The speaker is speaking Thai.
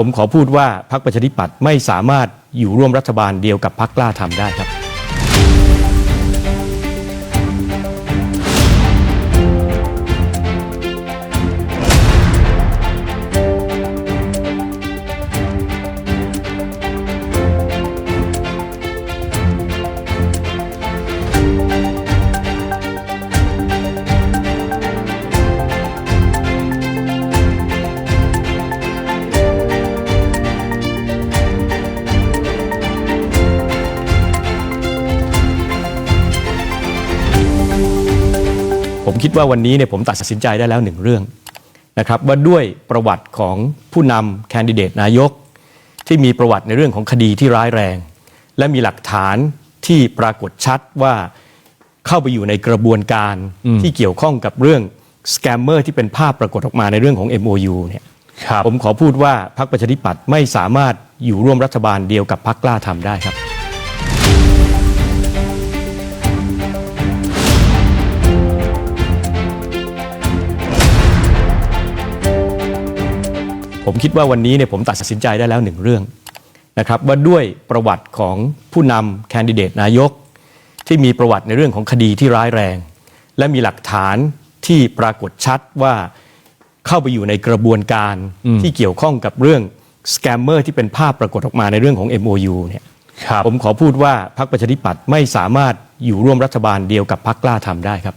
ผมขอพูดว่าพรรคประชาธิปัตย์ไม่สามารถอยู่ร่วมรัฐบาลเดียวกับพรรคกล้าทำได้ครับ ผมคิดว่าวันนี้เนี่ยผมตัดสินใจได้แล้วหนึ่งเรื่องนะครับว่าด้วยประวัติของผู้นำแคนดิเดตนายก ที่มีประวัติในเรื่องของคดีที่ร้ายแรง และมีหลักฐานที่ปรากฏชัดว่าเข้าไปอยู่ในกระบวนการที่เกี่ยวข้องกับเรื่องสแกมเมอร์ที่เป็นภาพปรากฏออกมาในเรื่องของ MOU เนี่ยครับผมขอพูดว่าพรรคประชาธิปัตย์ไม่สามารถอยู่ร่วมรัฐบาลเดียวกับพรรคกล้าทำได้ครับ ผมคิดว่าวันนี้เนี่ยผมตัดสินใจได้แล้วหนึ่งเรื่องนะครับว่าด้วยประวัติของผู้นำแคนดิเดตนายก ที่มีประวัติในเรื่องของคดีที่ร้ายแรง และมีหลักฐานที่ปรากฏชัดว่าเข้าไปอยู่ในกระบวนการที่เกี่ยวข้องกับเรื่องสแกมเมอร์ที่เป็นภาพปรากฏออกมาในเรื่องของ MOU เนี่ยครับผมขอพูดว่าพรรคประชาธิปัตย์ไม่สามารถอยู่ร่วมรัฐบาลเดียวกับพรรคกล้าทำได้ครับ